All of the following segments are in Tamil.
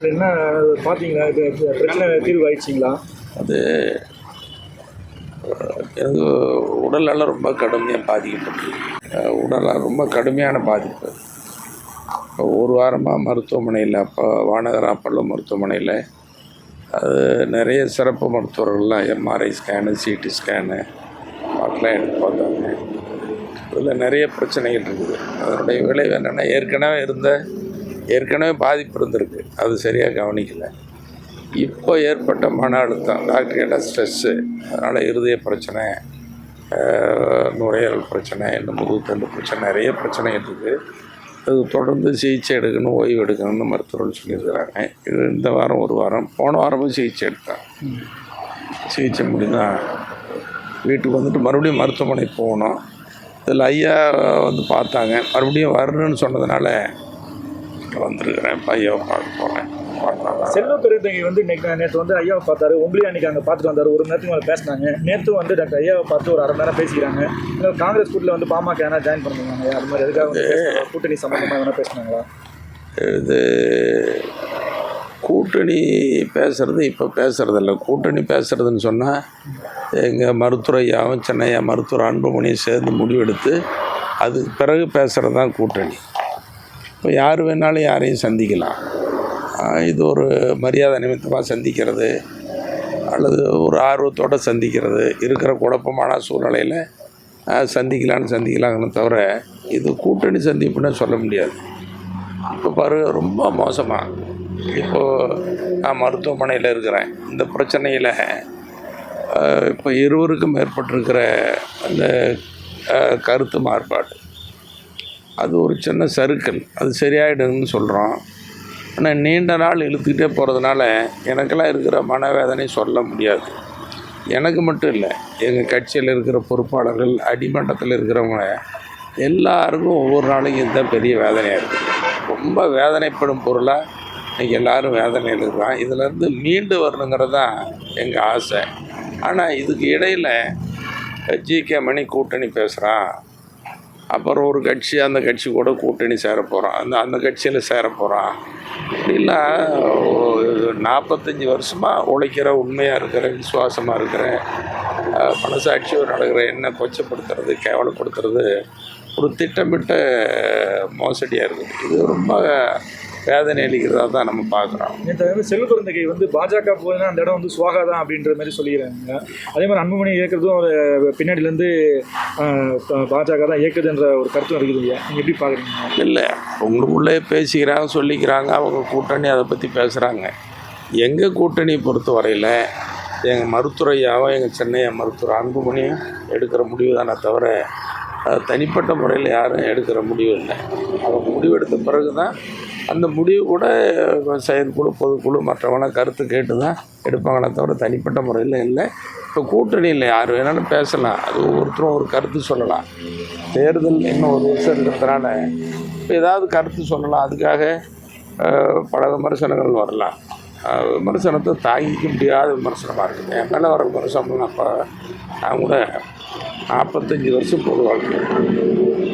என்ன பார்த்தீங்களா? இது பிரச்சனை தீர்வு ஆயிடுச்சிங்களா? அது எனக்கு உடலெல்லாம் ரொம்ப கடுமையாக பாதிக்கப்பட்டு அஹ், ரொம்ப கடுமையான பாதிப்பு. இப்போ ஒரு வாரமாக மருத்துவமனையில் அப்போ வானகர் அப்பல்லோ மருத்துவமனையில் அது நிறைய சிறப்பு மருத்துவர்கள்லாம் எம்ஆர்ஐ ஸ்கேனு சிடி ஸ்கேனு அதெல்லாம் எடுத்து பார்த்தாங்க. இதில் நிறைய பிரச்சனைகள் இருக்குது. அதனுடைய விளைவு என்னென்னா ஏற்கனவே இருந்த ஏற்கனவே பாதிப்பு இருந்திருக்கு. அது சரியாக கவனிக்கலை. இப்போ ஏற்பட்ட மன அழுத்தம் டாக்டர் கேட்டால் ஸ்ட்ரெஸ்ஸு அதனால் இருதய பிரச்சனை நுரையீரல் பிரச்சனை இந்த முதுகுத்தண்டு பிரச்சனை நிறைய பிரச்சனை இருக்குது. அது தொடர்ந்து சிகிச்சை எடுக்கணும் ஓய்வு எடுக்கணும்னு மருத்துவர்கள் சொல்லியிருக்கிறாங்க. இது இந்த வாரம் ஒரு வாரம். போன வாரமும் சிகிச்சை எடுத்தேன். சிகிச்சை முடிந்தான் வீட்டுக்கு வந்துட்டு மறுபடியும் மருத்துவமனை போகணும். இதில் ஐயா வந்து பார்த்தாங்க. மறுபடியும் வரணும்னு சொன்னதுனால வந்திருக்கிறேன். இப்போ ஐயாவை பார்க்க போகிறேன் செல்வ பெருந்தகை வந்து இன்னைக்கு நேற்று வந்து ஐயாவை பார்த்தாரு. உங்களையும் அன்னைக்கு அங்கே பார்த்துட்டு வந்தார். ஒரு நேரத்துக்கு மேலே பேசினாங்க. நேற்று வந்து டாக்டர் ஐயாவை பார்த்து ஒரு அரை மணி நேரம் பேசிக்கிறாங்க. இன்னும் காங்கிரஸ் கூட்டில் வந்து பாமக ஏன்னா ஜாயின் பண்ணுவாங்க அது மாதிரி எதுக்காக? கூட்டணி சம்மந்தமாக எதனா பேசினாங்களா? இது கூட்டணி பேசுகிறது இப்போ பேசுகிறதில்ல கூட்டணி பேசுகிறதுன்னு சொன்னால் எங்கள் மருத்துவரையாவும் சென்னையா மருத்துவர் அன்புமணியும் சேர்ந்து முடிவெடுத்து அதுக்கு பிறகு பேசுகிறது தான் கூட்டணி. இப்போ யார் வேணாலும் யாரையும் சந்திக்கலாம். இது ஒரு மரியாதை நிமித்தமாக சந்திக்கிறது அல்லது ஒரு ஆர்வத்தோடு சந்திக்கிறது இருக்கிற குழப்பமான சூழ்நிலையில் சந்திக்கலான்னு சந்திக்கலாம்னு தவிர இது கூட்டணி சந்திப்புன்னு சொல்ல முடியாது. இப்போ பாரு ரொம்ப மோசமாக இப்போது நான் மருத்துவமனையில் இருக்கிறேன். இந்த பிரச்சனையில் இப்போ இருவருக்கும் ஏற்பட்டிருக்கிற அந்த கருத்து மாறுபாடு. அது ஒரு சின்ன சறுக்கல். அது சரியாயிடுன்னு சொல்கிறோம் ஆனால் நீண்ட நாள் இழுத்துக்கிட்டே போகிறதுனால எனக்கெல்லாம் இருக்கிற மனவேதனை சொல்ல முடியாது. எனக்கு மட்டும் இல்லை எங்கள் கட்சியில் இருக்கிற பொறுப்பாளர்கள் அடிமட்டத்தில் இருக்கிறவங்க எல்லாருக்கும் ஒவ்வொரு நாளைக்கும் இதுதான் பெரிய வேதனையாக இருக்குது ரொம்ப வேதனைப்படும் பொருளாக இன்றைக்கி எல்லோரும் வேதனையில் இருக்கிறான் இதிலேருந்து மீண்டு வரணுங்கிறது தான் எங்கள் ஆசை. ஆனால் இதுக்கு இடையில் ஜிகே மணி கூட்டணி பேசுகிறான் அப்புறம் ஒரு கட்சி அந்த கட்சி கூட கூட்டணி சேர போகிறான் அந்த அந்த கட்சியில் சேர போகிறான் இப்படிலாம் நாற்பத்தஞ்சி வருஷமாக உழைக்கிற உண்மையாக இருக்கிற விசுவாசமாக இருக்கிற மனசாட்சியோ மனசாட்சியோடு நடக்கிற என்ன கொச்சப்படுத்துறது கேவலப்படுத்துறது ஒரு திட்டமிட்ட மோசடியாக இருக்குது. இது ரொம்ப வேதனை அளிக்கிறதா தான் நம்ம பார்க்குறோம். நேற்று வந்து பாஜக போகுதுன்னா அந்த இடம் வந்து சுவாகா தான் அப்படின்ற மாதிரி சொல்லிடுறாங்க அதே மாதிரி அன்புமணி இயக்கிறதும் ஒரு பின்னாடிலேருந்து பாஜக தான் இயக்குதுன்ற ஒரு கருத்தும் இருக்குது இல்லையா? நீங்கள் எப்படி பார்க்குறீங்க? இல்லை உங்களுக்குள்ளே பேசிக்கிறாங்க சொல்லிக்கிறாங்க அவங்க கூட்டணி அதை பற்றி பேசுகிறாங்க எங்கள் கூட்டணி பொறுத்த வரையில் எங்கள் மருத்துவரையாவும் எங்கள் சென்னை மருத்துவர் அன்புமணியும் எடுக்கிற முடிவு தானே தவிர தனிப்பட்ட முறையில் யாரும் எடுக்கிற முடிவு இல்லை. அவங்க முடிவெடுத்த பிறகு தான் அந்த முடிவு கூட செயற்குழு பொதுக்குழு மற்றவங்களாம் கருத்து கேட்டு தான் எடுப்பாங்களே தவிர தனிப்பட்ட முறையில் இல்லை. இப்போ கூட்டணியில் யார் வேணாலும் பேசலாம். அது ஒவ்வொருத்தரும் ஒரு கருத்து சொல்லலாம். தேர்தல் இன்னும் ஒரு வருஷம் இருக்கிறதுனால இப்போ ஏதாவது கருத்து சொல்லலாம். அதுக்காக பல விமர்சனங்கள் வரலாம். விமர்சனத்தை தாங்கிக்க முடியாத விமர்சனமாக இருக்குது. என் மேலே வர விமர்சனம் அப்போ நான் கூட நாற்பத்தஞ்சு வருஷம் பொது வாழ்க்கை.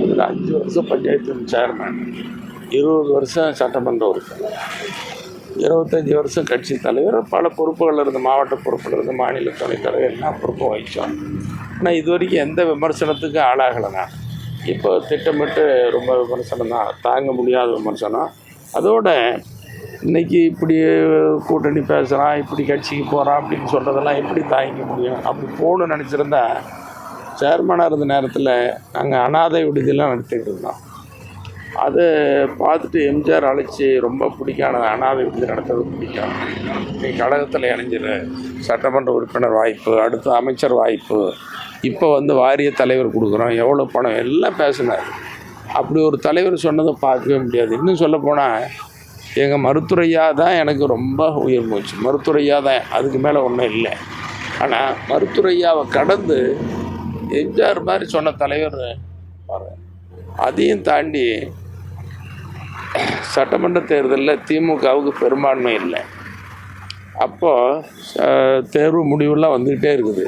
இதில் அஞ்சு வருஷம் பஞ்சாயத்து சேர்மேன் இருபது வருஷம் சட்டமன்ற உறுப்பினர் இருபத்தஞ்சி வருஷம் கட்சி தலைவர் பல பொறுப்புகள் இருந்து மாவட்ட பொறுப்பில் இருந்து மாநில துணைத் தலைவர் எல்லா பொறுப்பும் வகித்தோம் ஆனால் இது வரைக்கும் எந்த விமர்சனத்துக்கும் ஆளாகலை நான். இப்போ திட்டமிட்டு ரொம்ப விமர்சனம் தான். தாங்க முடியாத விமர்சனம். அதோட இன்னைக்கு இப்படி கூட்டணி பேசுகிறான் இப்படி கட்சிக்கு போகிறான் அப்படின்னு சொல்கிறதெல்லாம் எப்படி தாங்கிக்க முடியும்? அப்படி போகணும்னு நினச்சிருந்தா சேர்மனாக இருந்த நேரத்தில் நாங்கள் அனாதை விடுதியெல்லாம் நடத்திட்டு இருந்தோம். அதை பார்த்துட்டு எம்ஜிஆர் அழைச்சி ரொம்ப பிடிக்கானது. அனாதை விருது நடத்துறது பிடிக்கும். நீ கழகத்தில் இணைஞ்சிரு. சட்டமன்ற உறுப்பினர் வாய்ப்பு அடுத்து அமைச்சர் வாய்ப்பு. இப்போ வந்து வாரிய தலைவர் கொடுக்குறோம். எவ்வளோ பணம்? எல்லாம் பேசினார். அப்படி ஒரு தலைவர் சொன்னதை பார்க்கவே முடியாது. இன்னும் சொல்லப்போனால் எங்கள் மருத்துரையாக தான் எனக்கு ரொம்ப உயிர் மூச்சு மருத்துவரையா தான். அதுக்கு மேலே ஒன்றும் இல்லை. ஆனால் மருத்துரையாவை கடந்து எம்ஜிஆர் மாதிரி சொன்ன தலைவர் பாருங்க. அதையும் தாண்டி சட்டமன்ற தேர்தலில் திமுகவுக்கு பெரும்பான்மை இல்லை. அப்போது தேர்வு முடிவுலாம் வந்துக்கிட்டே இருக்குது.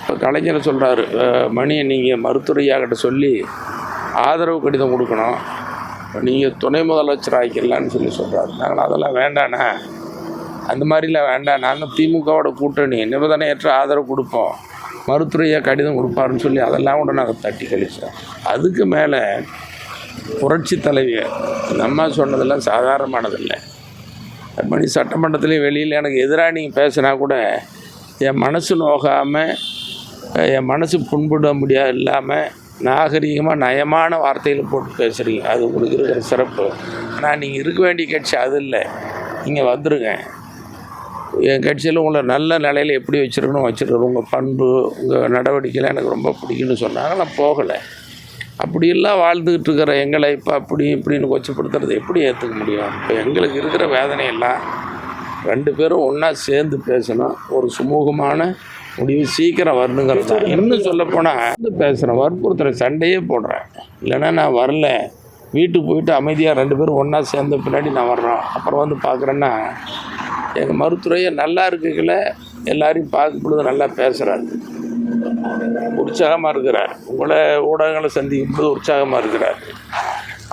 இப்போ கலைஞர் சொல்கிறாரு மணியை நீங்கள் மருத்துவரையாகிட்ட சொல்லி ஆதரவு கடிதம் கொடுக்கணும். நீங்கள் துணை முதலமைச்சர் ஆக்கிடலான்னு சொல்லி சொல்கிறாரு நாங்கள் அதெல்லாம் வேண்டாண்ணா. அந்த மாதிரிலாம் வேண்டாம். நாங்கள் திமுகவோட கூட்டணி நிபந்தனையற்ற ஆதரவு கொடுப்போம். மருத்துவரையா கடிதம் கொடுப்பாருன்னு சொல்லி அதெல்லாம் கூட நாங்கள் தட்டி கழிச்சோம். அதுக்கு மேலே புரட்சி தலைவி நம்ம அம்மா சொன்னதெல்லாம் சாதாரணமானதில்லை. மணி சட்டமன்றத்துலேயும் வெளியில் எனக்கு எதிராக நீங்கள் பேசுனா கூட என் மனசு நோகாமல் என் மனசு புண்பட முடியாது இல்லாமல் நாகரிகமாக நயமான வார்த்தையில் போட்டு பேசுகிறீங்க அது உங்களுக்கு இருக்கிற சிறப்பு. ஆனால் நீங்கள் இருக்க வேண்டிய கட்சி அது இல்லை. நீங்கள் வந்துருங்க. என் கட்சியில் உங்களை நல்ல நிலையில் எப்படி வச்சுருக்கணும் வச்சுருக்கணும். உங்கள் பண்பு உங்கள் நடவடிக்கைலாம் எனக்கு ரொம்ப பிடிக்குன்னு சொன்னாங்க. நான் போகலை. அப்படியெல்லாம் வாழ்ந்துக்கிட்டு இருக்கிற எங்களை இப்போ அப்படி இப்படின்னு கொச்சப்படுத்துறது எப்படி ஏற்றுக்க முடியும்? இப்போ எங்களுக்கு இருக்கிற வேதனையெல்லாம் ரெண்டு பேரும் ஒன்றா சேர்ந்து பேசணும். ஒரு சுமூகமான முடிவு சீக்கிரம் வரணுங்கிறது தான். இன்னும் சொல்லப்போனால் வந்து பேசுகிறேன் வற்புறுத்துற சண்டையே போடுறேன். இல்லைன்னா நான் வரல. வீட்டுக்கு போயிட்டு அமைதியாக ரெண்டு பேரும் ஒன்றா சேர்ந்த பின்னாடி நான் வர்றோம் அப்புறம் வந்து பார்க்குறேன்னா எங்கள் மருத்துவரையை நல்லா இருக்குங்கள எல்லாரையும் பார்க்கும் பொழுது நல்லா பேசுகிறாரு உற்சாகமாக இருக்கிறார். உங்களை ஊடகங்களை சந்திக்கும் போது உற்சாகமாக இருக்கிறார்.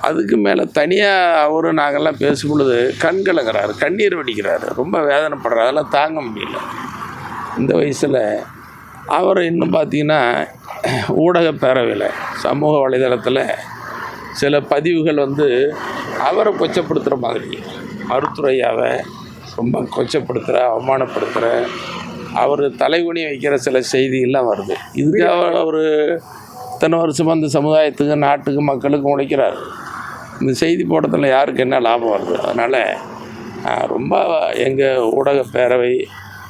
அதுக்கு மேலே தனியாக அவரும் நாங்கள்லாம் பேசும் பொழுது கண் கலங்குறாரு கண்ணீர் வடிக்கிறாரு. ரொம்ப வேதனைப்படுறாரு. அதெல்லாம் தாங்க முடியல. இந்த வயசில் அவர் இன்னும் பார்த்தீங்கன்னா ஊடக பேரவையில் சமூக வலைதளத்தில் சில பதிவுகள் வந்து அவரை கொச்சப்படுத்துகிற மாதிரி மருத்துவையாவை ரொம்ப கொச்சப்படுத்துகிற அவமானப்படுத்துகிற அவர் தலைகுனி வைக்கிற சில செய்திகள்லாம் வருது. இதுக்காக அவர் இத்தனை வருஷமாக இந்த சமுதாயத்துக்கு நாட்டுக்கு மக்களுக்கு உழைக்கிறார். இந்த செய்தி போட்டதில் யாருக்கு என்ன லாபம் வருது? அதனால் ரொம்ப எங்கள் ஊடக பேரவை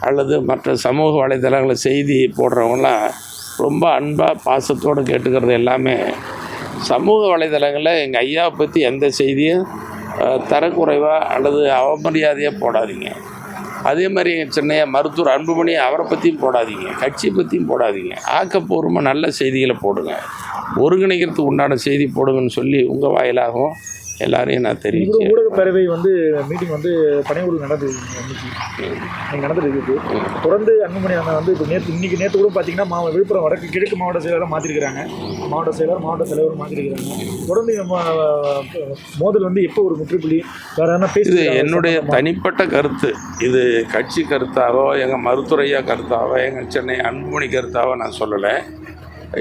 அல்லது மற்ற சமூக வலைதளங்களில் செய்தி போடுறவங்களாம் ரொம்ப அன்பாக பாசத்தோடு கேட்டுக்கிறது எல்லாமே சமூக வலைதளங்களில் எங்கள் ஐயாவை பற்றி எந்த செய்தியும் தரக்குறைவாக அல்லது அவமரியாதையாக போடாதீங்க. அதே மாதிரி எங்கள் சென்னையா மருத்துவர் அன்புமணி அவரை பற்றியும் போடாதீங்க. கட்சியை பற்றியும் போடாதீங்க. ஆக்கப்பூர்வமாக நல்ல செய்திகளை போடுங்க. ஒருங்கிணைக்கிறதுக்கு உண்டான செய்தி போடுங்கன்னு சொல்லி உங்கள் வாயிலாகவும் எல்லாரையும் நான் தெரிவிச்சேன் ஊடக பேரவை வந்து மீட்டிங் வந்து பனையூரில் நடந்தது இன்னைக்கு. நடந்துருக்கு தொடர்ந்து அன்புமணி அண்ணன் வந்து இப்போ நேற்று இன்னைக்கு நேற்று கூட பார்த்தீங்கன்னா மாவட்ட விழுப்புரம் வடக்கு கிழக்கு மாவட்ட செயலராக மாற்றிருக்கிறாங்க மாவட்ட செயலர் மாவட்ட தலைவர் மாற்றிருக்கிறாங்க தொடர்ந்து மோதல் வந்து எப்போ ஒரு முற்றுப்புள்ளி? வேற என்ன பேசி இது என்னுடைய தனிப்பட்ட கருத்து. இது கட்சி கருத்தாவோ எங்கள் மருத்துவரையா கருத்தாவோ எங்கள் சென்னை அன்புமணி கருத்தாவோ நான் சொல்லலை.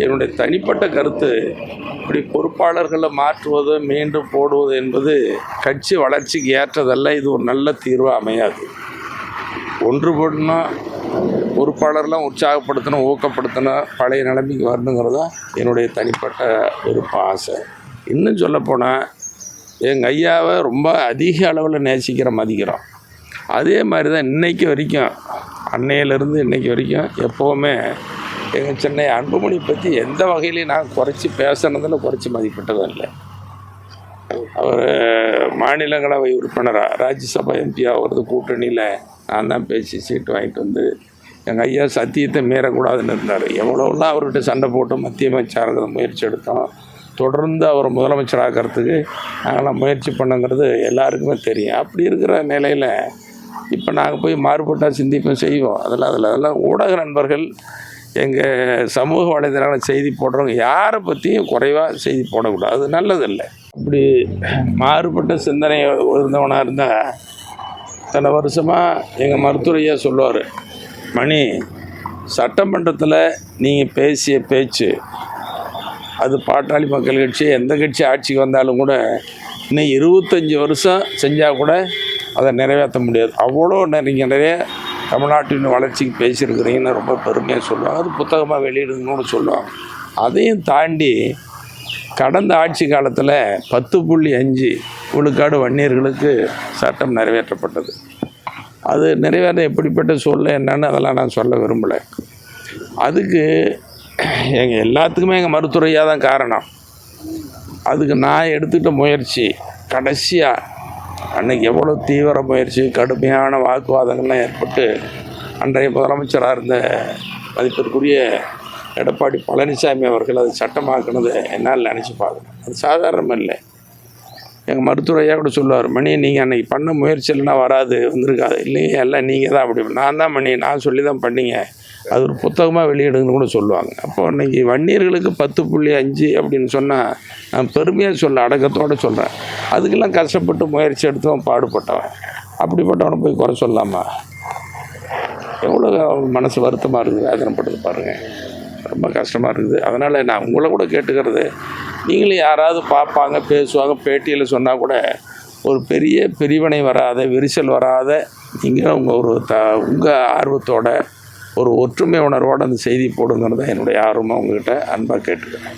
என்னுடைய தனிப்பட்ட கருத்து இப்படி பொறுப்பாளர்களை மாற்றுவது மீண்டும் போடுவது என்பது கட்சி வளர்ச்சிக்கு ஏற்றதல்ல. இது ஒரு நல்ல தீர்வாக அமையாது. ஒன்றுபடணும் பொறுப்பாளர்லாம் உற்சாகப்படுத்தணும் ஊக்கப்படுத்தணும் பழைய நிலைமைக்கு வரணுங்கிறது தான் என்னுடைய தனிப்பட்ட விருப்ப ஆசை. இன்னும் சொல்லப்போனால் எங்கள் ஐயாவை ரொம்ப அதிக அளவில் நேசிக்கிற மதிக்கிறோம். அதே மாதிரி தான் இன்னைக்கு வரைக்கும் அன்னையிலேருந்து இன்னைக்கு வரைக்கும் எப்போவுமே எங்கள் சென்னை அன்புமணி பற்றி எந்த வகையிலையும் நான் குறைச்சி பேசுனதில் குறைச்சி மதிப்பிட்டதும் இல்லை. அவர் மாநிலங்களவை உறுப்பினராக ராஜ்யசபா எம்பியாக ஆகிறது கூட்டணியில் நான் தான் பேசி சீட்டு வாங்கிட்டு வந்து எங்கள் ஐயா சத்தியத்தை மீறக்கூடாதுன்னு இருந்தார். எவ்வளோலாம் அவர்கிட்ட சண்டை போட்டு மத்திய அமைச்சராக முயற்சி எடுத்தோம் தொடர்ந்து அவர் முதலமைச்சராகிறதுக்கு நாங்களாம் முயற்சி பண்ணுங்கிறது எல்லாருக்குமே தெரியும். அப்படி இருக்கிற நிலையில் இப்போ நாங்கள் போய் மாறுபட்டால் சிந்திப்போம் செய்வோம். அதெல்லாம் அதில் அதெல்லாம் ஊடக நண்பர்கள் எங்கள் சமூக வலைதளங்களில் செய்தி போடுறவங்க யாரை பற்றியும் குறைவாக செய்தி போடக்கூடாது. அது நல்லதில்லை. அப்படி மாறுபட்ட சிந்தனை இருந்தவனாக இருந்தால் இத்தனை வருஷமாக எங்கள் மருத்துவரையா சொல்லுவார் மணி சட்டமன்றத்தில் நீங்கள் பேசிய பேச்சு அது பாட்டாளி மக்கள் கட்சி எந்த கட்சி ஆட்சிக்கு வந்தாலும் கூட இன்னும் இருபத்தஞ்சி வருஷம் செஞ்சால் கூட அதை நிறைவேற்ற முடியாது. அவ்வளோ நிறைய நிறைய தமிழ்நாட்டின் வளர்ச்சிக்கு பேசியிருக்கிறீங்கன்னு ரொம்ப பெருமையாக சொல்லுவாங்க. அது புத்தகமாக வெளியிடுங்கன்னு சொல்லுவாங்க. அதையும் தாண்டி கடந்த ஆட்சி காலத்தில் பத்து புள்ளி அஞ்சு விழுக்காடு வன்னியர்களுக்கு சட்டம் நிறைவேற்றப்பட்டது. அது நிறைவேற எப்படிப்பட்ட சூழ்நிலை என்னன்னு அதெல்லாம் நான் சொல்ல விரும்பலை. அதுக்கு எங்கள் எல்லாத்துக்குமே எங்கள் மருத்துவரையாக தான் காரணம். அதுக்கு நான் எடுத்துக்கிட்ட முயற்சி கடைசியாக அன்னைக்கு எவ்வளோ தீவிர முயற்சி கடுமையான வாக்குவாதங்கள்லாம் ஏற்பட்டு அன்றைய முதலமைச்சராக இருந்த மதிப்பிற்குரிய எடப்பாடி பழனிசாமி அவர்கள் அதை சட்டமாக்குனது என்னால் நினச்சி பார்க்கணும் அது சாதாரணம் இல்லை. எங்கள் மருத்துவரையாக கூட சொல்லுவார் மணி நீங்கள் அன்றைக்கி பண்ண முயற்சி இல்லைன்னா வராது வந்திருக்காது. இல்லைங்க எல்லாம் நீங்கள் தான் அப்படி. நான் தான் மணி நான் சொல்லி தான் பண்ணீங்க. அது ஒரு புத்தகமாக வெளியிடுங்கன்னு கூட சொல்லுவாங்க. அப்போ இன்னைக்கு வன்னியர்களுக்கு பத்து புள்ளி அஞ்சு அப்படின்னு சொன்னால் நான் பெருமையாக சொல்ல அடக்கத்தோடு சொல்கிறேன் அதுக்கெல்லாம் கஷ்டப்பட்டு முயற்சி எடுத்தவன் பாடுபட்டவன். அப்படிப்பட்டவனை போய் குறை சொல்லலாமா எவ்வளோ மனசு வருத்தமாக இருக்குது வேதனைப்படுது பாருங்கள் ரொம்ப கஷ்டமாக இருக்குது. அதனால் நான் உங்களை கூட கேட்டுக்கிறது நீங்களும் யாராவது பார்ப்பாங்க பேசுவாங்க பேட்டியில் சொன்னால் கூட ஒரு பெரிய பிரிவினை வராத விரிசல் வராத நீங்கள் உங்கள் ஒரு த உங்கள் ஆர்வத்தோட ஒரு ஒற்றுமை உணர்வோடு அந்த செய்தி போடுங்கிறது தான் என்னுடைய ஆர்வமாக உங்கள்கிட்ட அன்பாக கேட்டுக்கிறேன்.